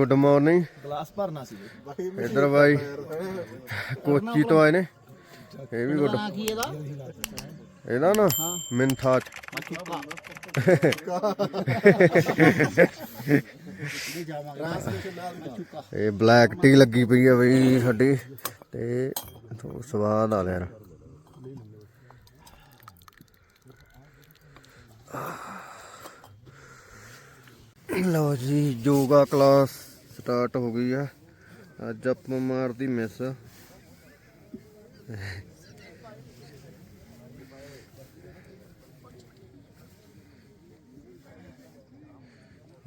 Good morning glass ਭਰਨਾ ਸੀ। ਬਾਕੀ ਇੱਧਰ ਬਾਈ ਕੋਚੀ ਤੋਂ ਆਏ ਨੇ। ਇਹ ਵੀ ਗੁੱਡ। ਕੀ ਇਹਦਾ? ਇਹਦਾ ਨਾ ਮਿੰਥਾਚ ਇਹ ਬਲੈਕ ਟੀ ਲੱਗੀ ਪਈ ਆ ਬਈ ਸਾਡੀ। ਤੇ ਥੋ- ਸਵਾਦ ਆ ਰਿਹਾ। ਲਓ ਜੀ ਯੋਗਾ ਕਲਾਸ। ਸਟਾਰਟ ਹੋ ਗਈ ਆ। ਅੱਜ ਆਪਾਂ ਮਾਰਦੀ ਮਿਸ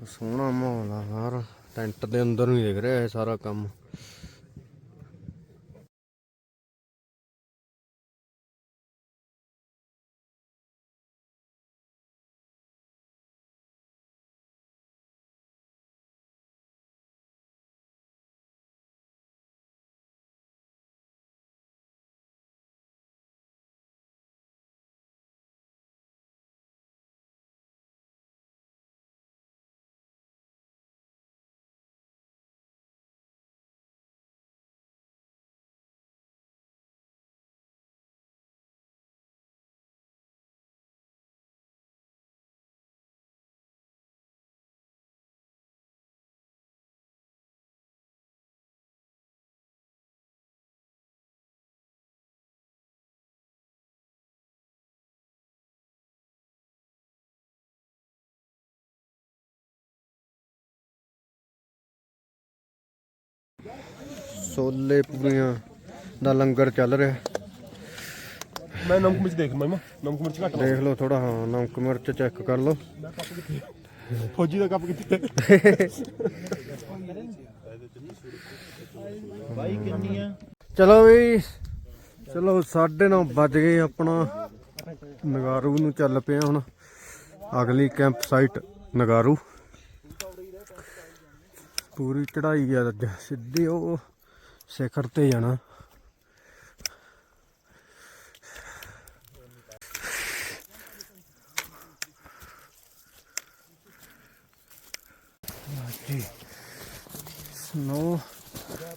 ਸੋਹਣਾ ਮਾਹੌਲ ਆ ਯਾਰ। ਟੈਂਟ ਦੇ ਅੰਦਰ ਨਹੀਂ ਦਿਖ ਰਿਹਾ ਇਹ ਸਾਰਾ ਕੰਮ। ਛੋਲੇ ਪੂਰੀਆਂ ਦਾ ਲੰਗਰ ਚੱਲ ਰਿਹਾ। ਮੈਂ ਨਮਕ ਮਿਰਚ ਦੇਖ ਮੈਂ ਨਮਕ ਮਿਰਚ ਘੱਟ ਦੇਖ ਲਓ ਥੋੜਾ ਹਾਂ ਨਮਕ ਮਿਰਚ ਚੈੱਕ ਕਰ ਲਓ। ਫੌਜੀ ਦਾ ਕੱਪ ਕਿੱਥੇ ਬਾਈ ਕਿੰਨੀ ਆ ਚਲੋ ਵੀ ਚਲੋ 9:30 ਵੱਜ ਗਏ ਆਪਣਾ। ਨਗਾਰੂ ਨੂੰ ਚੱਲ ਪਿਆ ਹੁਣ। ਅਗਲੀ ਕੈਂਪ ਸਾਈਟ ਨਗਾਰੂ। ਪੂਰੀ ਚੜਾਈ ਆ ਅੱਜ। ਸਿੱਧੀ ਉਹ ਸਿਖਰ ਤੇ ਜਾਣਾ। ਜੀ ਸਨੋ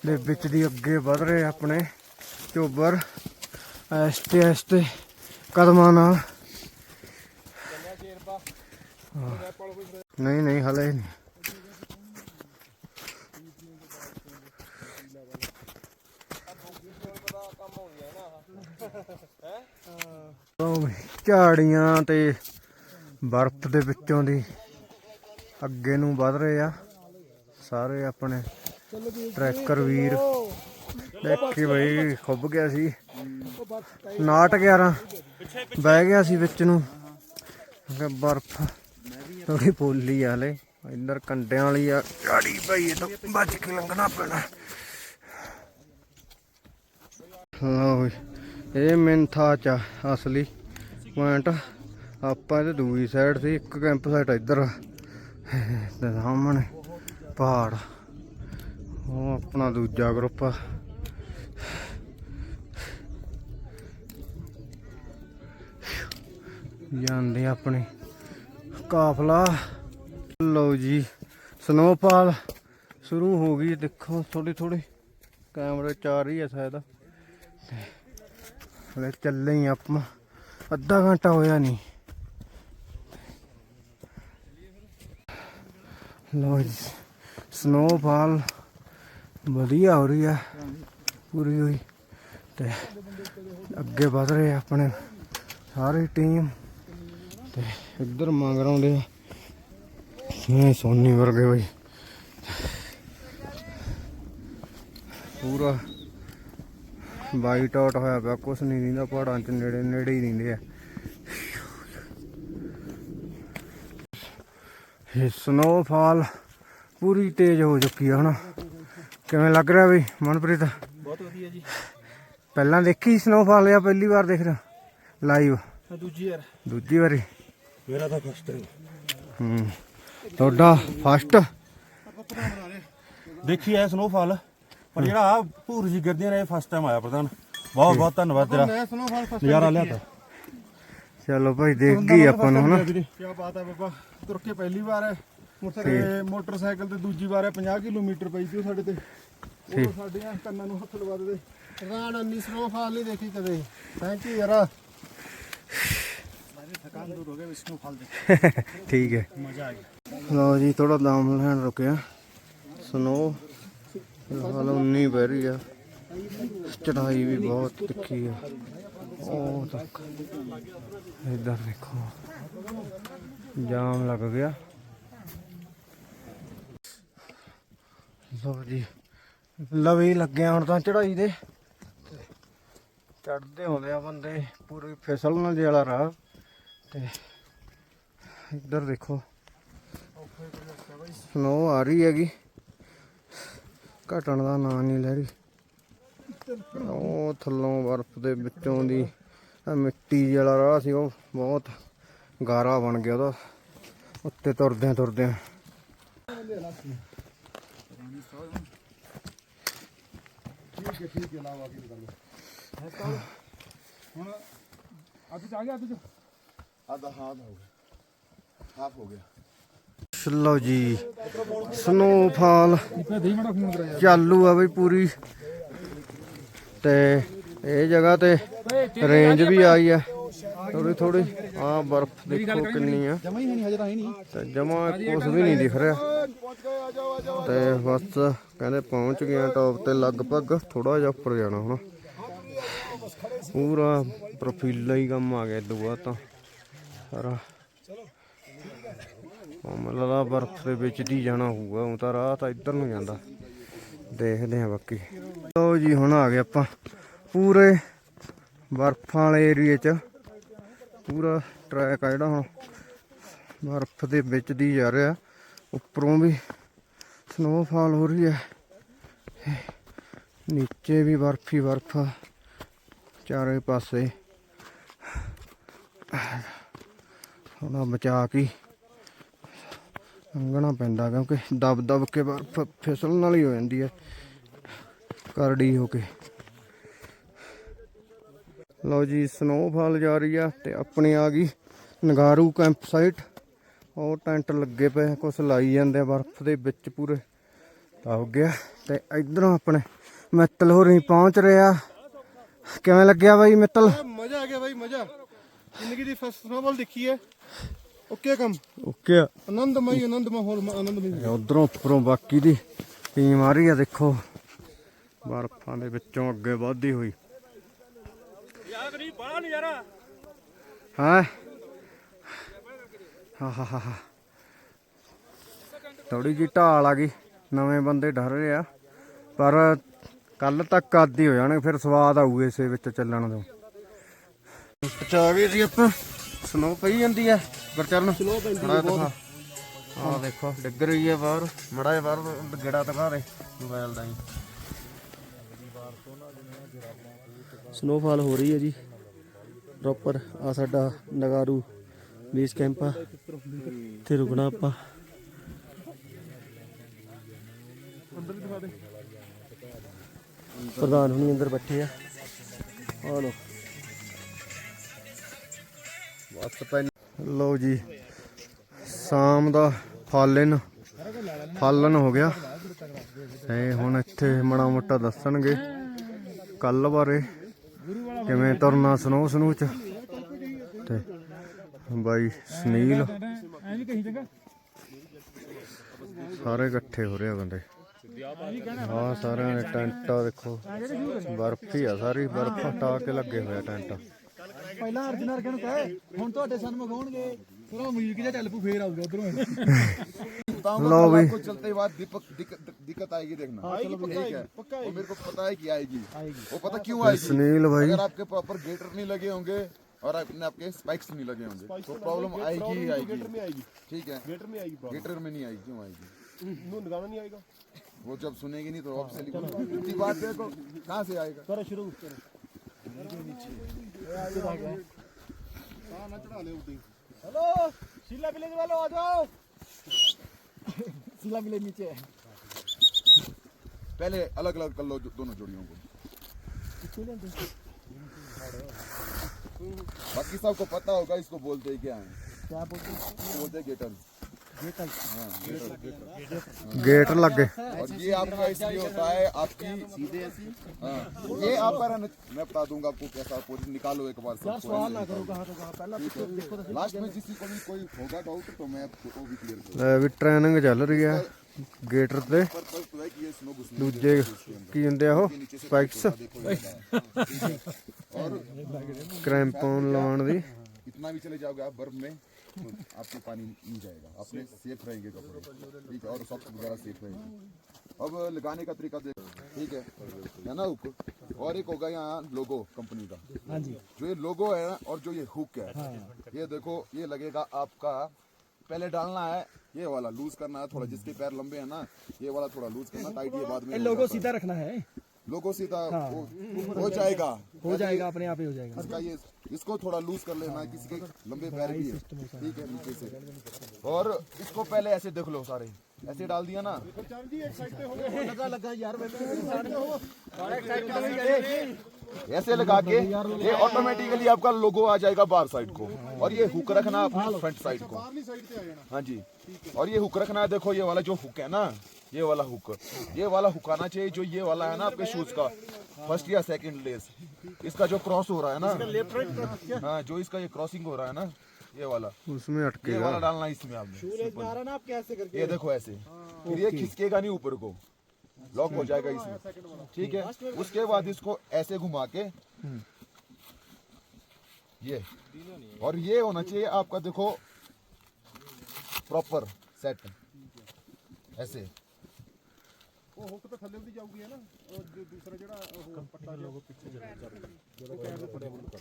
ਦੇ ਵਿੱਚ ਦੀ ਅੱਗੇ ਵਧ ਰਹੇ ਆਪਣੇ ਚੋਬਰ ਐਸਤੇ ਐਸਤੇ ਕਦਮਾਂ ਨਾਲ। ਨਹੀਂ ਨਹੀਂ, ਹਲੇ ਨਹੀਂ। ਉਹ ਝਾੜੀਆਂ ਤੇ ਬਰਫ਼ ਦੇ ਵਿੱਚੋਂ ਦੀ ਅੱਗੇ ਨੂੰ ਵਧ ਰਹੇ ਆ। ਸਾਰੇ ਆਪਣੇ ਟਰੈਕਰ ਵੀਰ ਦੇਖੀ ਬਈ ਖੁੱਬ ਗਿਆ ਸੀ। ਨਾਟ 11 ਬਹਿ ਗਿਆ ਸੀ ਵਿੱਚ ਨੂੰ। ਬਰਫ਼ ਥੋੜੀ ਪੋਲੀ ਆ ਹਲੇ। ਇੱਧਰ ਕੰਡਿਆਂ ਵਾਲੀ ਆ। ਝਾੜੀ ਪਈ ਇਹ ਤੋਂ ਬਚ ਕੇ ਲੰਘਣਾ ਪੈਣਾ। ਲਓ ਵੀ, ਇਹ ਮਿੰਥਾ ਚ ਅਸਲੀ ਪੁਆਇੰਟ। ਆਪਾਂ ਇਹਦੇ ਦੂਜੀ ਸਾਈਡ ਸੀ, ਇੱਕ ਕੈਂਪ ਸਾਈਟ ਇੱਧਰ। ਆ। ਤੇ ਸਾਹਮਣੇ ਪਹਾੜ। ਉਹ ਆਪਣਾ ਦੂਜਾ ਗਰੁੱਪ ਆ। ਜਾਂਦੇ ਆਪਣੇ ਕਾਫਲਾ। ਲਓ ਜੀ ਸਨੋਫਾਲ ਸ਼ੁਰੂ ਹੋ ਗਈ। ਦੇਖੋ ਥੋੜੀ ਥੋੜੀ ਕੈਮਰੇ ਚਾਰ ਹੀ ਆ ਸ਼ਾਇਦ। ਹਲੇ ਚੱਲੇ ਹੀ ਆਪਾਂ। ਅੱਧਾ ਘੰਟਾ ਹੋਇਆ ਨਹੀਂ ਲਓ ਜੀ ਸਨੋਫਾਲ ਵਧੀਆ ਹੋ ਰਹੀ ਆ, ਪੂਰੀ ਹੋਈ। ਤੇ ਅੱਗੇ ਵਧ ਰਹੇ ਆਪਣੇ ਸਾਰੀ ਟੀਮ ਤੇ ਇੱਧਰ ਮੰਗ ਰਹਾਉਂਦੇ ਆ, ਇਹ ਸੋਨੀ ਵਰਗੇ ਬਈ। ਪੂਰਾ ਵਾਈਟ ਆਊਟ ਹੋਇਆ ਪਿਆ ਕੁਛ ਨਹੀਂ ਦਿੰਦਾ ਪਹਾੜਾਂ ਚ ਨੇੜੇ ਨੇੜੇ ਹੀ ਦਿੰਦੇ ਆ। ਇਹ ਸਨੋਫਾਲ ਪੂਰੀ ਤੇਜ਼ ਹੋ ਚੁੱਕੀ ਆ ਹੁਣ ਕਿਵੇਂ ਲੱਗ ਰਿਹਾ ਬਈ ਮਨਪ੍ਰੀਤ? ਬਹੁਤ ਵਧੀਆ ਜੀ। ਪਹਿਲਾਂ ਦੇਖੀ ਸਨੋਫਾਲ ਜਾਂ ਪਹਿਲੀ ਵਾਰ ਦੇਖ ਰਿਹਾ ਲਾਈਵ ਦੂਜੀ ਵਾਰੀ। ਮੇਰਾ ਤਾਂ ਫਸਟ ਹੈ ਹੂੰ। ਤੁਹਾਡਾ ਫਸਟ ਦੇਖੀ ਐ ਸਨੋਫਾਲ ਪਰ ਜਿਹੜਾ ਆ ਭੂਰ ਜੀ ਗਿਰਦੀਆਂ ਨੇ ਫਸਟ ਟਾਈਮ ਆਇਆ ਪ੍ਰਧਾਨ। ਬਹੁਤ ਬਹੁਤ ਧੰਨਵਾਦ ਤੇਰਾ। ਨਜ਼ਾਰਾ ਲਿਆ ਤਾ ਚਲੋ ਭਾਈ ਦੇਖ ਗਈ ਆਪਾਂ ਨੂੰ ਹਨਾ। ਕੀ ਬਾਤ ਹੈ ਬਾਬਾ ਤੁਰ ਕੇ ਪਹਿਲੀ ਵਾਰ ਤੇ ਮੋਟਰਸਾਈਕਲ ਤੇ ਦੂਜੀ ਵਾਰ ਇਹ 50 ਕਿਲੋਮੀਟਰ ਪਈ ਸੀ ਉਹ ਸਾਡੇ ਤੇ। ਉਹ ਠੀਕ। ਸਾਡੇ ਆ ਕੰਨਾਂ ਨੂੰ ਹੱਥ ਲਵਾ ਦੇ ਰਾਣ ਅੰਨੀ ਸਨੋਫਾਲ ਨਹੀਂ ਦੇਖੀ ਕਦੇ। ਥੈਂਕ ਯੂ ਯਾਰਾ। ਥਕਾਨ ਦੂਰ ਹੋ ਗਿਆ ਸਨੋਫਾਲ ਦੇ ਠੀਕ ਹੈ। ਮਜ਼ਾ ਆ ਗਿਆ ਲਓ ਜੀ ਥੋੜਾ ਦਾਮ ਲੈਣ ਰੁਕਿਆ ਸਨੋ ਹਾਲ ਉਨੀ ਪੈ ਰਹੀ ਆ। ਚੜਾਈ ਵੀ ਬਹੁਤ ਤਿੱਖੀ ਆ। ਉਹ ਤੱਕ ਇੱਧਰ ਦੇਖੋ। ਜਾਮ ਲੱਗ ਗਿਆ। ਲਓ ਜੀ, ਲਵੇ ਲੱਗਿਆ ਹੁਣ ਤਾਂ ਚੜਾਈ ਦੇ। ਚੜਦੇ ਹੁੰਦੇ ਆ ਬੰਦੇ, ਪੂਰੀ ਫਿਸਲਣ ਜਿਹੇ ਵਾਲਾ ਰਾਹ। ਤੇ ਇੱਧਰ ਦੇਖੋ। ਸਨੋ ਆ ਰਹੀ ਹੈਗੀ। ਘਟਣ ਦਾ ਨਾਂ ਨਹੀਂ ਲੈ ਰਹੀ। ਉਹ ਥੱਲੋਂ ਬਰਫ਼ ਦੇ ਵਿੱਚੋਂ ਦੀ ਮਿੱਟੀ ਵਾਲਾ ਰਾਹ ਸੀ ਉਹ ਬਹੁਤ ਗਾਰਾ ਬਣ ਗਿਆ ਉਹਦਾ। ਉੱਤੇ ਤੁਰਦਿਆਂ ਤੁਰਦਿਆਂ। ਹੁਣ ਅੱਜ ਚ ਗਿਆ ਅੱਜ ਚ? ਆਧਾ ਹੋ ਗਿਆ। ਹਾਫ ਹੋ ਗਿਆ। ਲਓ ਜੀ ਸਨੋਫਾਲ ਚਾਲੂ ਆ ਬਈ ਪੂਰੀ। ਤੇ ਇਹ ਜਗ੍ਹਾ ਤੇ ਰੇਂਜ ਵੀ ਆਈ ਆ। ਥੋੜੀ ਥੋੜੀ ਆ ਬਰਫ਼ ਦੇਖੋ ਕਿੰਨੀ ਆ। ਜਮਾ ਹੀ ਨਹੀਂ ਹਜੇ ਤਾਂ ਹੀ ਨਹੀਂ ਤੇ ਜਮਾ ਕੁਝ ਵੀ ਨਹੀਂ ਦਿਖ ਰਿਹਾ। ਤੇ ਬਸ ਕਹਿੰਦੇ ਪਹੁੰਚ ਗਏ ਆ ਟੌਪ ਤੇ ਲਗਭਗ ਥੋੜਾ ਜਿਹਾ ਉੱਪਰ ਜਾਣਾ ਹੁਣ। ਪੂਰਾ ਪ੍ਰੋਫਾਈਲ ਹੀ ਕੰਮ ਆ ਗਿਆ ਦੁਆ ਤਾਂ। ਸਾਰਾ ਉਹ ਮੈਨੂੰ ਬਰਫ਼ ਦੇ ਵਿੱਚ ਦੀ ਜਾਣਾ ਹੋਊਗਾ ਉਹ ਤਾਂ ਰਾਹ ਤਾਂ ਇੱਧਰ ਨੂੰ ਜਾਂਦਾ। ਦੇਖਦੇ ਆ ਬਾਕੀ। ਲੋ ਜੀ, ਹੁਣ ਆ ਗਏ ਆਪਾਂ ਪੂਰੇ ਬਰਫ਼ਾਂ ਵਾਲੇ ਏਰੀਏ 'ਚ। ਪੂਰਾ ਟਰੈਕ ਆ ਜਿਹੜਾ ਹੁਣ। ਬਰਫ਼ ਦੇ ਵਿੱਚ ਦੀ ਜਾ ਰਿਹਾ। ਉੱਪਰੋਂ ਵੀ ਸਨੋਫਾਲ ਹੋ ਰਹੀ ਹੈ। ਨੀਚੇ ਵੀ ਬਰਫ਼ ਹੀ ਬਰਫ਼ ਚਾਰੇ ਪਾਸੇ। ਥੋੜਾ ਬਚਾ ਕੇ? ਲੰਘਣਾ ਪੈਂਦਾ ਕਿਉਂਕਿ ਦਬ ਦਬ ਕੇ ਬਰਫ਼ ਫਿਸਲਣ ਨਾਲ ਹੀ ਹੋ ਜਾਂਦੀ ਹੈ। ਕਰੜੀ ਹੋ ਕੇ। ਲਓ ਜੀ ਸਨੋਫਾਲ ਜਾ ਰਹੀ ਆ ਤੇ ਆਪਣੀ ਆ ਗਈ ਨਗਾਰੂ ਕੈਂਪ ਸਾਈਟ ਉਹ ਟੈਂਟ ਲੱਗੇ ਪਏ ਕੁਛ ਲਾਈ ਜਾਂਦੇ ਆ, ਬਰਫ਼ ਦੇ ਵਿੱਚ ਪੂਰੇ। ਹੋ ਗਿਆ ਤੇ ਇਧਰੋਂ ਆਪਣੇ ਮਿੱਤਲ ਹੋਰੀ ਪਹੁੰਚ ਰਿਹਾ ਕਿਵੇਂ ਲੱਗਿਆ ਬਾਈ ਮਿੱਤਲ? ਮਜ਼ਾ ਆ ਗਿਆ ਬਾਈ, ਮਜ਼ਾ। ਜ਼ਿੰਦਗੀ ਦੀ ਫਸਟ ਸਨੋਬਲ ਦੇਖੀ ਹੈ। ਓਕੇ ਕੰਮ ਓਕੇ ਆਨੰਦਮਈ ਆਨੰਦ ਮਾਹੌਲ ਆਨੰਦਮਈ ਉਧਰੋਂ ਉੱਪਰੋਂ ਬਾਕੀ ਦੀ ਟੀਮ ਆ ਰਹੀ ਆ ਦੇਖੋ। ਬਰਫਾਂ ਦੇ ਵਿੱਚੋਂ ਅੱਗੇ ਵਧਦੀ ਹੋਈ। ਯਾਰ ਨਹੀਂ ਬੜਾ ਨਜ਼ਾਰਾ। ਹਾਂ? ਹਾ ਹਾ ਹਾ ਹਾ। ਥੋੜੀ ਜੀ ਢਾਲ ਆ ਗਈ। ਨਵੇਂ ਬੰਦੇ ਡਰ ਰਹੇ ਆ। ਪਰ ਕੱਲ ਤੱਕ ਆਦੀ ਹੋ ਜਾਣਗੇ ਫਿਰ ਸਵਾਦ ਆਊ ਇਸੇ ਵਿੱਚ ਚੱਲਣ ਦਾ ਪਚਾ ਗਏ ਸੀ ਆਪਾਂ। ਸਨੋ ਪਈ ਜਾਂਦੀ ਆ। ਗੁਰਚਰਨ ਸਨੋ ਪੈਂਦੀ ਬਹੁਤ। ਆ ਦੇਖੋ ਡਿੱਗ ਰਹੀ ਹੈ ਬਾਹਰ। ਮੜਾ ਜਿਹਾ ਬਾਹਰ ਗੇੜਾ ਦਿਖਾ ਦੇ ਮੋਬਾਈਲ ਦਾ ਹੀ। ਸਨੋਫਾਲ ਹੋ ਰਹੀ ਹੈ ਜੀ। ਪ੍ਰੋਪਰ ਆ ਸਾਡਾ ਨਗਾਰੂ ਬੇਸ ਕੈਂਪ ਆ। ਇੱਥੇ ਰੁਕਣਾ ਆਪਾਂ। ਪ੍ਰਧਾਨ ਹੁਣੀ ਅੰਦਰ ਬੈਠੇ ਆ। ਆ ਲੋ ਬਸ ਪਹਿਲਾਂ ਲਓ ਜੀ, ਸ਼ਾਮ ਦਾ ਫਾਲਨ ਫਾਲਨ ਹੋ ਗਿਆ। ਤੇ ਹੁਣ ਇੱਥੇ ਮੜਾ ਮੋਟਾ ਦੱਸਣਗੇ ਕੱਲ ਬਾਰੇ, ਕਿਵੇਂ ਤੁਰਨਾ ਸਨੋ ਸਨੂ ਚ ਤੇ ਬਾਈ ਸੁਨੀਲ। ਸਾਰੇ ਇਕੱਠੇ ਹੋ ਰਹੇ ਆ ਬੰਦੇ। ਆ ਸਾਰਿਆਂ ਨੇ ਟੈਂਟਾਂ ਦੇਖੋ, ਬਰਫ ਹੀ ਆ ਸਾਰੀ, ਬਰਫ ਹਟਾ ਕੇ ਲੱਗੇ ਹੋਇਆ ਟੈਂਟ। ਪਹਿਲਾਂ ਅਰਜਨ ਅਰਗਨ ਕਹੇ ਹੁਣ ਤੁਹਾਡੇ ਸਨਮੁਖ ਹੋਣਗੇ ਫਿਰ ਉਹ ਮਿਊਜ਼ਿਕ ਜਿਹਾ ਚੱਲ ਪੂ ਫੇਰ ਆਊਗਾ ਉਧਰੋਂ बताऊंगा लो कल भाई। आपको चलते ही बाद दीपक दिक्कत दिक्कत आएगी देखना ठीक है वो मेरे को पता है कि आएगी वो पता क्यों आएगी सुनील भाई अगर आपके प्रॉपर गेटर नहीं लगे होंगे और अपने आपके स्पाइक्स नहीं लगे होंगे तो प्रॉब्लम आएगी ही आएगी ठीक है ਗੇਟਰ ਨਹੀਂ ਆਏਗੀ गेटर में नहीं आएगी क्यों आएगी ਨੂੰ ਲਗਾਉਣਾ ਨਹੀਂ ਆਏਗਾ वो जब सुनेगी नहीं तो ऑब्वियसली इतनी बात देखो कहाँ से आएगा ਕਰੋ ਸ਼ੁਰੂ ਹਾਂ हेलो शिला विलेज वालों आ जाओ शिला विलेज नीचे पहले अलग अलग कर लो दोनों जोड़ियों को। बाकी सबको पता होगा, इसको बोलते क्या है। क्या बोलते बोलते गेटर गेटर ਗੇਟ ਲੱਗੇ और ये आपका इसलिए होता है आपकी सीधे हाँ ये आप पर मैं बता दूंगा आपको कैसा पोजीशन निकालो एक बार सब सवाल ना करो कहाँ तो कहाँ पहला लास्ट में किसी को भी कोई होगा डाउट तो मैं आपको वो भी क्लियर करूँ ਲੈ ਵੀ ਟ੍ਰੇਨਿੰਗ ਚੱਲ ਰਹੀ ਆ ਗੇਟਰ ਤੇ पर पर पता है कि ये स्नो घुसने ਦੂਜੇ ਕੀ ਹੁੰਦੇ ਆ ਉਹ ਸਪਾਈਕਸ देखो ये है। और ਕ੍ਰੈਂਪੋਨ ਲਾਉਣ ਦੀ इतना भी चले जाओगे आप बर्फ़ में तो आपको पानी नहीं जाएगा। अपने सेफ़ रहेंगे कपड़े। ठीक है और सॉक्स वगैरह सेफ़ रहेंगे। अब लगाने का तरीका देखो ठीक है है ना हुक और एक होगा यहाँ लोगो कंपनी का। हाँ जी। जो ये लोगो है ना और जो ये हुक है। ये देखो ये लगेगा आपका पहले डालना है ये वाला लूज करना है थोड़ा जिसके पैर लंबे है ना ये वाला थोड़ा लूज करना टाइट ये बाद में लोगो सीधा रखना है। लोगो सीधा हो, हो जाएगा। हो जाएगा अपने आप ही हो जाएगा। इसका ये इसको थोड़ा लूज कर लेना किसी के लंबे पैर भी है। ठीक है नीचे से। और इसको पहले ऐसे देख लो सारे। ऐसे डाल दिया ना। लगा लगा यार ऐसे लगा के ये ऑटोमेटिकली आपका लोगो आ जाएगा बार साइड को। और ये हुक रखना अपनी फ्रंट साइड को। हाँ जी। और ये हुक रखना है देखो ये वाला जो हुक है ना। ये वाला हुक। ये वाला हुक आना चाहिए जो ये वाला है ना आपके शूज़ का। फ़र्स्ट या सेकंड लेस इसका जो क्रॉस हो रहा है ना। हाँ जो इसका ये क्रॉसिंग हो रहा है ना ये वाला। ਉਸमें ये वाला डालना इसमें आपने। ये देखो ऐसे। फिर ये खिसकेगा नहीं ऊपर को। लॉक हो जाएगा इसमें। ठीक है? उसके बाद इसको ऐसे घुमा के ये। और ये होना चाहिए आपका देखो प्रॉपर सेट ऐसे। ਉਹ ਹੁੱਕ ਤਾਂ ਥੱਲੇ ਉਹਦੀ ਜਾਊਗੀ ਹੈ ਨਾ ਉਹ ਜੋ ਦੂਸਰਾ ਜਿਹੜਾ ਉਹ ਪੱਟਾ ਜਿਹਾ ਪਿੱਛੇ ਜਿਹੜਾ ਉਹ ਕਹਿਣ ਦੇ ਫੜਿਆ ਬੰਦ ਕਰ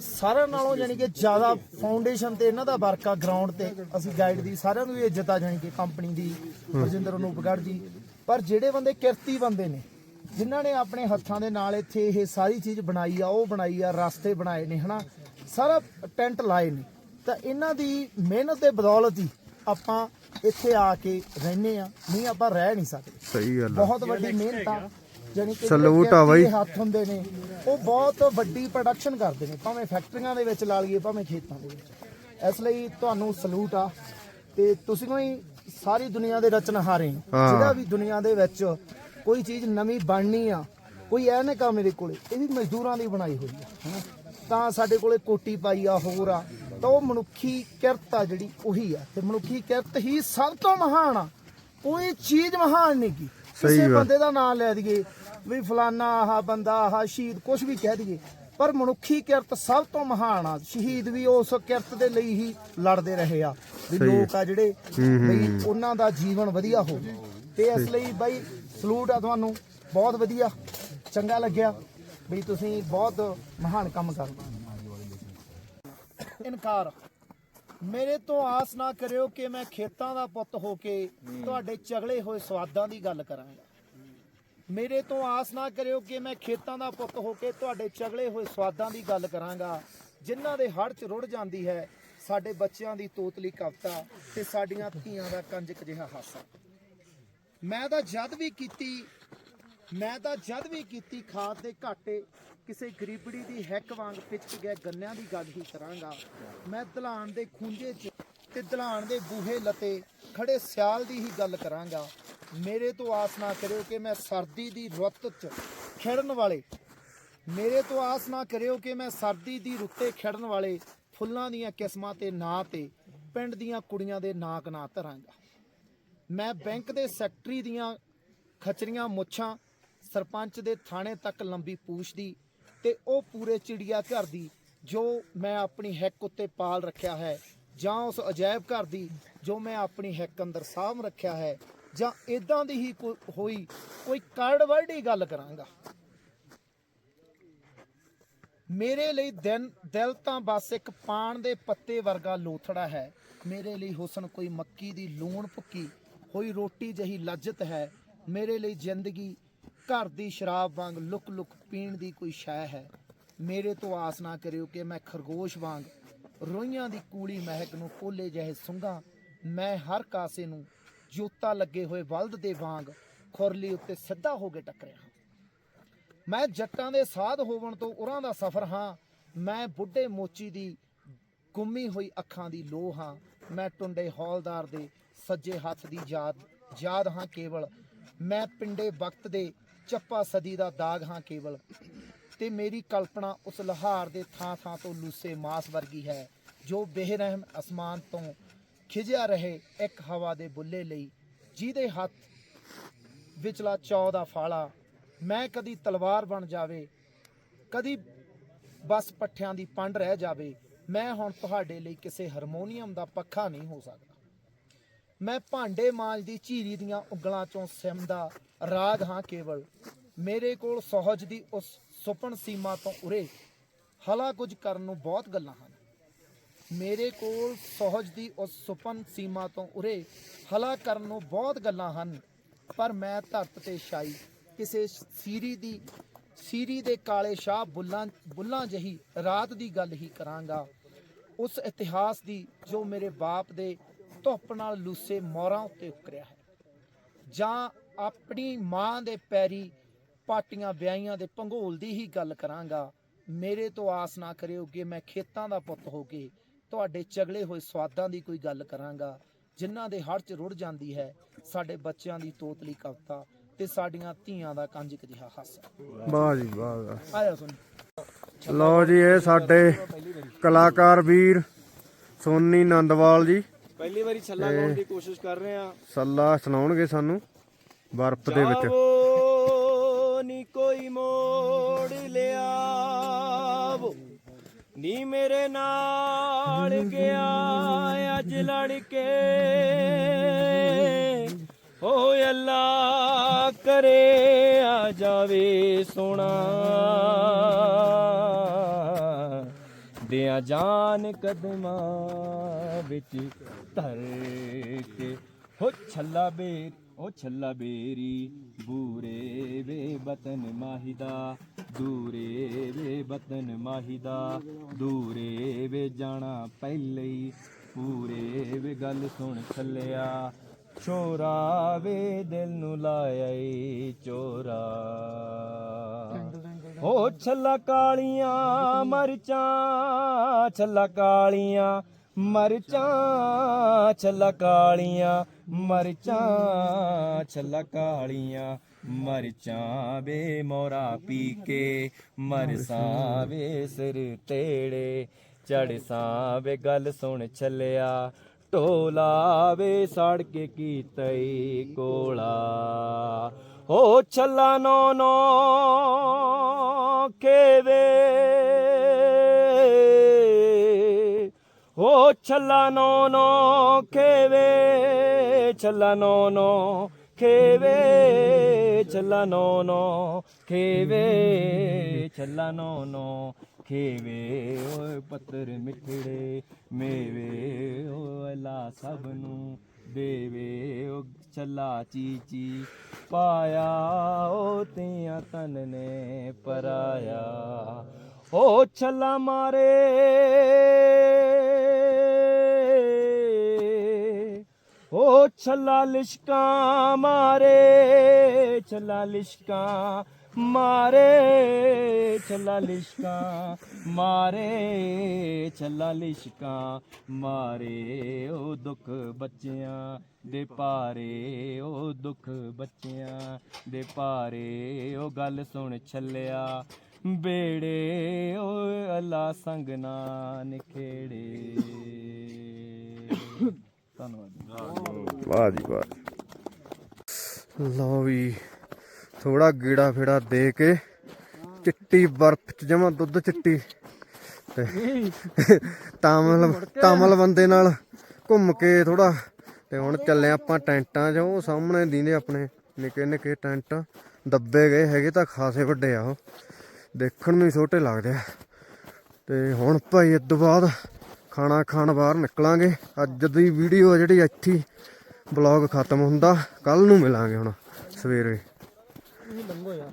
ਸਾਰਿਆਂ ਨਾਲੋਂ ਜਾਨੀ ਕਿ ਜ਼ਿਆਦਾ ਫਾਊਂਡੇਸ਼ਨ ਤੇ ਇਹਨਾਂ ਦਾ ਵਰਕ ਆ ਗਰਾਊਂਡ ਤੇ ਅਸੀਂ ਗਾਈਡ ਦੀ ਸਾਰਿਆਂ ਨੂੰ ਵੀ ਇੱਜ਼ਤ ਆ ਜਾਨੀ ਕਿ ਕੰਪਨੀ ਦੀ ਰਜਿੰਦਰ ਅਨੂਪਗੜ੍ਹ ਜੀ। ਪਰ ਜਿਹੜੇ ਬੰਦੇ ਕਿਰਤੀ ਬੰਦੇ ਨੇ ਜਿਨ੍ਹਾਂ ਨੇ ਆਪਣੇ ਹੱਥਾਂ ਦੇ ਨਾਲ ਇੱਥੇ ਇਹ ਸਾਰੀ ਚੀਜ਼ ਬਣਾਈ ਆ ਉਹ ਬਣਾਈ ਆ ਰਸਤੇ ਬਣਾਏ ਨੇ ਹਨਾ? ਸਾਰਾ ਟੈਂਟ ਲਾਏ ਨੇ। ਤਾਂ ਇਹਨਾਂ ਦੀ ਮਿਹਨਤ ਦੇ ਬਦੌਲਤ ਹੀ ਆਪਾਂ ਇੱਥੇ ਆ ਕੇ ਰਹਿੰਦੇ ਆ ਨਹੀਂ ਆਪਾਂ ਰਹਿ ਨਹੀਂ ਸਕਦੇ। ਸਹੀ ਗੱਲ ਬਹੁਤ ਵੱਡੀ ਮਿਹਨਤ ਆ। ਜਾਨੀ ਕਿ Salute ਆ ਬਾਈ। ਹੱਥ ਹੁੰਦੇ ਨੇ ਉਹ ਬਹੁਤ ਵੱਡੀ ਪ੍ਰੋਡਕਸ਼ਨ ਕਰਦੇ ਨੇ ਭਾਵੇਂ ਫੈਕਟਰੀਆਂ ਦੇ ਵਿੱਚ ਲਾ ਲਈਏ ਭਾਵੇਂ ਖੇਤਾਂ ਦੇ ਵਿੱਚ ਇਸ ਲਈ ਤੁਹਾਨੂੰ ਸਲੂਟ ਆ ਤੇ ਤੁਸੀਂ ਕੋਈ ਸਾਰੀ ਦੁਨੀਆ ਦੇ ਰਚਨਹਾਰੇ ਹੋ। ਹਾਂ। ਜਿਹੜਾ ਵੀ ਦੁਨੀਆ ਦੇ ਵਿੱਚ ਕੋਈ ਚੀਜ਼ ਨਵੀਂ ਬਣਨੀ ਆ ਕੋਈ ਐ ਨਾ ਕਾ ਮੇਰੇ ਕੋਲੇ ਇਹ ਵੀ ਮਜ਼ਦੂਰਾਂ ਦੀ ਬਣਾਈ ਹੋਈ ਆ ਹਨਾ। ਤਾਂ ਸਾਡੇ ਕੋਲੇ ਕੋਟੀ ਪਾਈ ਆ ਹੋਰ ਆ ਤਾਂ ਉਹ ਮਨੁੱਖੀ ਕਿਰਤ ਆ ਜਿਹੜੀ ਉਹੀ ਆ ਤੇ ਮਨੁੱਖੀ ਕਿਰਤ ਹੀ ਸਭ ਤੋਂ ਮਹਾਨ ਆ ਕੋਈ ਚੀਜ਼ ਮਹਾਨ ਨਹੀਂ ਕੀ ਸਹੀ ਕਿਸੇ ਗੱਲ। ਬੰਦੇ ਦਾ ਨਾਮ ਲੈ ਦਈਏ ਵੀ ਫਲਾਨਾ ਆਹ ਬੰਦਾ ਆਹ ਸ਼ਹੀਦ ਕੁਝ ਵੀ ਕਹਿ ਦਈਏ। ਪਰ ਮਨੁੱਖੀ ਕਿਰਤ ਸਭ ਤੋਂ ਮਹਾਨ ਆ। ਸ਼ਹੀਦ ਵੀ ਉਸ ਕਿਰਤ ਦੇ ਲਈ ਹੀ ਲੜਦੇ ਰਹੇ ਆ। ਵੀ। ਲੋਕ ਆ ਜਿਹੜੇ ਵੀ ਉਹਨਾਂ ਦਾ ਜੀਵਨ ਵਧੀਆ ਹੋਵੇ ਤੇ ਇਸ ਲਈ ਬਾਈ ਸਲੂਟ ਆ ਤੁਹਾਨੂੰ। ਬਹੁਤ ਵਧੀਆ। ਚੰਗਾ ਲੱਗਿਆ। ਵੀ ਤੁਸੀਂ ਬਹੁਤ ਮਹਾਨ ਕੰਮ ਕਰਦੇ ਇਨਕਾਰ। ਮੇਰੇ ਤੋਂ ਆਸ ਨਾ ਕਰਿਓ ਕਿ ਮੈਂ ਖੇਤਾਂ ਦਾ ਪੁੱਤ ਹੋ ਕੇ ਤੁਹਾਡੇ ਚਗਲੇ ਹੋਏ ਸਵਾਦਾਂ ਦੀ ਗੱਲ ਕਰਾਂਗਾ। ਮੇਰੇ ਤੋਂ ਆਸ ਨਾ ਕਰਿਓ ਕਿ ਮੈਂ ਖੇਤਾਂ ਦਾ ਪੁੱਤ ਹੋ ਕੇ ਤੁਹਾਡੇ ਚਗਲੇ ਹੋਏ ਸਵਾਦਾਂ ਦੀ ਗੱਲ ਕਰਾਂਗਾ, ਜਿਨ੍ਹਾਂ ਦੇ ਹੜ 'ਚ ਰੁੜ ਜਾਂਦੀ ਹੈ, ਸਾਡੇ ਬੱਚਿਆਂ ਦੀ ਤੋਤਲੀ ਕਵਿਤਾ ਤੇ ਸਾਡੀਆਂ ਧੀਆਂ ਦਾ ਕੰਜਕ ਜਿਹਾ ਹਾਸਾ। ਮੈਂ ਤਾਂ ਜਦ ਵੀ ਕੀਤੀ, ਮੈਂ ਤਾਂ ਜਦ ਵੀ ਕੀਤੀ ਖਾਦ ਦੇ ਘਾਟੇ, ਕਿਸੇ ਗਰੀਬੜੀ ਦੀ ਹੈਕ ਵਾਂਗ ਪਿਚਕ ਗਿਆ ਗੰਨਿਆਂ ਦੀ ਗੱਲ ਹੀ ਕਰਾਂਗਾ। ਮੈਂ ਦਲਾਨ ਦੇ ਖੂੰਜੇ 'ਚ ਤੇ ਦਲਾਨ ਦੇ ਬੂਹੇ ਲਤੇ ਖੜੇ ਸਿਆਲ ਦੀ ਹੀ ਗੱਲ ਕਰਾਂਗਾ। ਮੇਰੇ ਤੋਂ ਆਸ ਨਾ ਕਰਿਓ ਕਿ ਮੈਂ ਸਰਦੀ ਦੀ ਰੁੱਤ 'ਚ ਖਿੜਨ ਵਾਲੇ। ਮੇਰੇ ਤੋਂ ਆਸ ਨਾ ਕਰਿਓ ਕਿ ਮੈਂ ਸਰਦੀ ਦੀ ਰੁੱਤੇ ਖਿੜਨ ਵਾਲੇ ਫੁੱਲਾਂ ਦੀਆਂ ਕਿਸਮਾਂ ਤੇ ਨਾਂ ਤੇ ਪਿੰਡ ਦੀਆਂ ਕੁੜੀਆਂ ਦੇ ਨਾਕ ਨਾ ਧਰਾਂਗਾ। ਮੈਂ ਬੈਂਕ ਦੇ ਸੈਕਟਰੀ ਦੀਆਂ ਖਚਰੀਆਂ ਮੁੱਛਾਂ ਸਰਪੰਚ ਦੇ ਥਾਣੇ ਤੱਕ ਲੰਬੀ ਪੂਛ ਦੀ ਤੇ ਉਹ ਪੂਰੇ ਚਿੜੀਆ ਘਰ ਦੀ ਜੋ ਮੈਂ ਆਪਣੀ ਹਿੱਕ ਉੱਤੇ ਪਾਲ ਰੱਖਿਆ ਹੈ ਜਾਂ ਉਸ ਅਜਾਇਬ ਘਰ ਦੀ ਜੋ ਮੈਂ ਆਪਣੀ ਹਿੱਕ ਅੰਦਰ ਸਾਂਭ ਰੱਖਿਆ ਹੈ ਜਾਂ ਇਦਾਂ ਦੀ ਹੀ ਕੋ- ਹੋਈ, ਕੋਈ ਕੜਵਰਡੀ ਗੱਲ ਕਰਾਂਗਾ। ਮੇਰੇ ਲਈ ਦਿਨ, ਦਿਲ ਤਾਂ ਬਸ ਇੱਕ ਪਾਣ ਦੇ ਪੱਤੇ ਵਰਗਾ ਲੋਥੜਾ ਹੈ। ਮੇਰੇ ਲਈ ਹੁਸਨ ਕੋਈ ਮੱਕੀ ਦੀ ਲੂਣ ਭੁੱਕੀ ਹੋਈ ਰੋਟੀ ਜਹੀ ਲੱਜਤ ਹੈ। ਮੇਰੇ ਲਈ ਜ਼ਿੰਦਗੀ ਘਰ ਦੀ ਸ਼ਰਾਬ ਵਾਂਗ ਲੁਕ ਲੁਕ ਪੀਣ ਦੀ ਕੋਈ ਸ਼ੈ ਹੈ। ਮੇਰੇ ਤੋਂ ਆਸ ਨਾ ਕਰਿਓ ਕਿ ਮੈਂ ਖਰਗੋਸ਼ ਵਾਂਗ ਰੋਈਆਂ ਦੀ ਕੂਲੀ ਮਹਿਕ ਨੂੰ ਕੋਲੇ ਜਿਹੇ ਸੁੰਘਾਂ ਮੈਂ ਹਰ ਕਾਸੇ ਨੂੰ ਜੋਤਾ ਲੱਗੇ ਹੋਏ ਬਲਦ ਦੇ ਵਾਂਗ ਖੁਰਲੀ ਉੱਤੇ ਸਿੱਧਾ ਹੋ ਕੇ ਟੱਕਰਿਆ। ਮੈਂ ਜੱਟਾਂ ਦੇ ਸਾਧ ਹੋਵਣ ਤੋਂ ਉਰਾਂ ਦਾ ਸਫ਼ਰ ਹਾਂ। ਮੈਂ ਬੁੱਢੇ ਮੋਚੀ ਦੀ ਗੁੰਮੀ ਹੋਈ ਅੱਖਾਂ ਦੀ ਲੋ ਹਾਂ। ਮੈਂ ਟੁੰਡੇ ਹੌਲਦਾਰ ਦੇ ਸੱਜੇ ਹੱਥ ਦੀ ਯਾਦ ਯਾਦ ਹਾਂ ਕੇਵਲ। ਮੈਂ ਪਿੰਡੇ ਵਕਤ ਦੇ ਚੱਪਾ ਸਦੀ ਦਾ ਦਾਗ ਹਾਂ ਕੇਵਲ। ਤੇ ਮੇਰੀ ਕਲਪਨਾ ਉਸ ਲਹਾਰ ਦੇ ਥਾਂ ਥਾਂ ਤੋਂ ਲੂਸੇ ਮਾਸ ਵਰਗੀ ਹੈ, ਜੋ ਬੇਰਹਿਮ ਅਸਮਾਨ ਤੋਂ ਖਿਜਿਆ ਰਹੇ ਇੱਕ ਹਵਾ ਦੇ ਬੁੱਲੇ ਲਈ, ਜਿਹਦੇ ਹੱਥ ਵਿਚਲਾ ਚੌ ਦਾ ਫਾਲਾ, ਮੈਂ ਕਦੀ ਤਲਵਾਰ ਬਣ ਜਾਵੇ, ਕਦੀ ਬਸ ਪੱਠਿਆਂ ਦੀ ਪੰਡ ਰਹਿ ਜਾਵੇ, ਮੈਂ ਹੁਣ ਤੁਹਾਡੇ ਲਈ ਕਿਸੇ ਹਾਰਮੋਨੀਅਮ ਦਾ ਪੱਖਾ ਨਹੀਂ ਹੋ ਸਕਦਾ। ਮੈਂ ਭਾਂਡੇ ਮਾਂਜਦੀ ਝੀਰੀ ਦੀਆਂ ਉਂਗਲਾਂ ਚੋਂ ਸਿਮਦਾ ਰਾਗ ਹਾਂ ਕੇਵਲ, ਮੇਰੇ ਕੋਲ ਸੋਹਜ ਦੀ ਉਸ ਸੁਪਨ ਸੀਮਾ ਤੋਂ ਉਰੇ, ਹਲਾ ਕੁਝ ਕਰਨ ਨੂੰ ਬਹੁਤ ਗੱਲਾਂ ਹਨ। ਮੇਰੇ ਕੋਲ ਸੋਹਜ ਦੀ ਉਸ ਸੁਪਨ ਸੀਮਾ ਤੋਂ ਉਰੇ ਹਲਾ ਕਰਨ ਨੂੰ ਬਹੁਤ ਗੱਲਾਂ ਹਨ, ਪਰ ਮੈਂ ਧਰਤ ਤੇ ਛਾਈ ਕਿਸੇ ਸੀਰੀ ਦੀ, ਸੀਰੀ ਦੇ ਕਾਲੇ ਸ਼ਾਹ ਬੁੱਲਾਂ ਬੁੱਲਾਂ ਜਹੀ ਰਾਤ ਦੀ ਗੱਲ ਹੀ ਕਰਾਂਗਾ। ਉਸ ਇਤਿਹਾਸ ਦੀ ਜੋ ਮੇਰੇ ਬਾਪ ਦੇ ਧੁੱਪ ਨਾਲ ਲੂਸੇ ਮੋਰਾਂ ਉੱਤੇ ਉਕਰਿਆ ਹੈ। ਜਾਂ ਆਪਣੀ ਮਾਂ ਦੇ ਪੈਰੀ ਪਾਟੀਆਂ ਵਿਆਹੀਆਂ ਦੇ ਭੰਗੋਲ ਦੀ ਹੀ ਗੱਲ ਕਰਾਂਗਾ। ਮੇਰੇ ਤੋਂ ਆਸ ਨਾ ਕਰਿਓ ਕਿ ਮੈਂ ਖੇਤਾਂ ਦਾ ਪੁੱਤ ਹੋ ਕੇ ਤੁਹਾਡੇ ਚਗਲੇ ਹੋਏ ਸਵਾਦਾਂ ਦੀ ਕੋਈ ਗੱਲ ਕਰਾਂਗਾ ਜਿਨ੍ਹਾਂ ਦੇ ਹੜ 'ਚ ਰੁੜ ਜਾਂਦੀ ਹੈ ਸਾਡੇ ਬੱਚਿਆਂ ਦੀ ਤੋਤਲੀ ਕਵਿਤਾ ਤੇ ਸਾਡੀਆਂ ਧੀਆਂ ਦਾ ਕੰਜਕ ਜਿਹਾ ਹਾਸਾ। ਵਾਹ ਜੀ ਵਾਹ ਵਾਹ। ਆਇਆ ਸੁਣ। ਲਓ ਜੀ ਇਹ ਸਾਡੇ ਕਲਾਕਾਰ ਵੀਰ ਸੋਨੀ ਨੰਦਵਾਲ ਜੀ। ਪਹਿਲੀ ਵਾਰੀ ਛੱਲਾ ਗਾਉਣ ਦੀ ਕੋਸ਼ਿਸ਼ ਕਰ ਰਹੇ ਆ ਸੱਲਾ ਸੁਣਾਉਣਗੇ ਸਾਨੂੰ ਬਰਫ਼ ਦੇ ਵਿੱਚ। ਨੀ ਕੋਈ ਮੋੜ ਨੀ ਮੇਰੇ ਨਾਲ ਗਿਆ ਅੱਜ ਲੜ ਕੇ ਓ ਅੱਲਾ ਕਰੇ ਆ ਜਾਵੇ ਸੋਣਾ ਦਿਆਂ ਜਾਨ ਕਦਮਾਂ ਵਿੱਚ ਧਰ ਕੇ। ਹੋ ਛੱਲਾ ਬੇਰ ਉਹ ਛੱਲਾ ਬੇਰੀ, ਬੂਰੇ ਵੇ ਬਤਨ ਮਾਹੀਦਾ। ਦੂਰੇ ਵੇ ਮਾਹੀ ਦਾ ਦੂਰੇ ਵੇ ਜਾਣਾ ਪਹਿਲੇ ਪੂਰੇ ਵੇ ਗੱਲ ਸੁਣ ਥੱਲਿਆ ਚੋਰਾ ਵੇ ਦਿਲ ਨੂੰ ਲਾਇਆ ਈ ਚੋਰਾ। ਓ ਛੱਲਾ ਕਾਲੀਆਂ ਮਰਚਾਂ, ਛੱਲਾ ਕਾਲੀਆਂ ਮਰਚਾਂ, ਛੱਲਾ ਕਾਲੀਆਂ ਮਰਚਾਂ, ਛੱਲਾ ਕਾਲੀਆਂ ਮਰਚਾਂ ਵੇ ਮੋਰਾ ਪੀ ਕੇ ਮਰਸਾਂ ਵੇ ਸਿਰ ਤੇੜੇ। ਚੜਸਾਂ ਵੇ ਗੱਲ ਸੁਣ ਛੱਲਿਆ, ਢੋਲਾ ਵੇ ਸੜ ਕੇ ਕੀਤਈ ਕੋਲਾ। ਹੋ ਛੱਲਾ ਨੋ ਨੋ ਖੇਵੇ। ਓ ਛੱਲਾ ਨੋ ਨੋ ਖੇਵੇ, ਛੱਲਾ ਨੋ ਨੋ ਖੇਵੇ ਛੱਲਾ ਨੋ ਨੋ ਖੇਵੇ ਛੱਲਾ ਨੋ ਨੋ ਖੇਵੇ ਓਏ ਪੱਤਰ ਮਿੱਠੜੇ, ਮੇਵੇ ਓ ਅਲਾ ਸਭ ਨੂੰ, ਦੇਵੇ ਓ ਛੱਲਾ ਚੀਚੀ, ਪਾਇਆ ਓ ਤੀਆਂ ਤਨ ਨੇ ਪਰਾਇਆ, ਓ ਛੱਲਾ ਮਾਰੇ ਓ ਛੱਲਾ ਲਿਸ਼ਕਾਂ ਮਾਰੇ, ਛੱਲਾ ਲਿਸ਼ਕਾਂ ਮਾਰੇ, ਛੱਲਾ ਲਿਸ਼ਕਾਂ ਮਾਰੇ, ਛੱਲਾ ਲਿਸ਼ਕਾਂ ਮਾਰੇ ਉਹ ਦੁੱਖ ਬੱਚਿਆਂ ਦੇ ਪਾਰੇ ਉਹ ਦੁੱਖ ਬੱਚਿਆਂ ਦੇ ਪਾਰੇ ਉਹ ਗੱਲ ਸੁਣ ਛੱਲਿਆ ਬੇੜੇ ਓਏ ਅੱਲਾ ਸੰਗ ਨਾ ਨਿਖੇੜੇ ਧੰਨਵਾਦ ਵਾਹ ਜੀ, ਵਾਹ ਲਓ ਵੀ ਥੋੜਾ ਗੀੜਾ ਫੇੜਾ ਦੇ ਕੇ ਚਿੱਟੀ ਬਰਫ਼ ਚ, ਜਮਾ ਦੁੱਧ ਚਿੱਟੀ। ਤਾਮਲ ਤਾਮਲ ਬੰਦੇ ਨਾਲ ਘੁੰਮ ਕੇ ਥੋੜਾ ਤੇ ਹੁਣ ਚੱਲੇ ਆਪਾਂ ਟੈਂਟਾਂ 'ਚ, ਉਹ ਸਾਹਮਣੇ ਦੀਨੇ ਆਪਣੇ ਨਿੱਕੇ ਨਿੱਕੇ ਟੈਂਟ। ਦੱਬੇ ਗਏ ਹੈਗੇ ਤਾਂ ਖਾਸੇ ਵੱਡੇ ਆ ਉਹ। ਦੇਖਣ ਨੂੰ ਛੋਟੇ ਲੱਗਦੇ ਆ। ਤੇ ਹੁਣ ਭਾਈ ਇਸ ਤੋਂ ਬਾਅਦ ਖਾਣਾ ਖਾਣ ਬਾਹਰ ਨਿਕਲਾਂਗੇ। ਅੱਜ ਦੀ ਵੀਡੀਓ ਆ ਜਿਹੜੀ ਇੱਥੇ ਬਲੌਗ ਖਤਮ ਹੁੰਦਾ। ਕੱਲ ਨੂੰ ਮਿਲਾਂਗੇ ਹੁਣ ਸਵੇਰੇ। ਲੰਘੋ ਯਾਰ।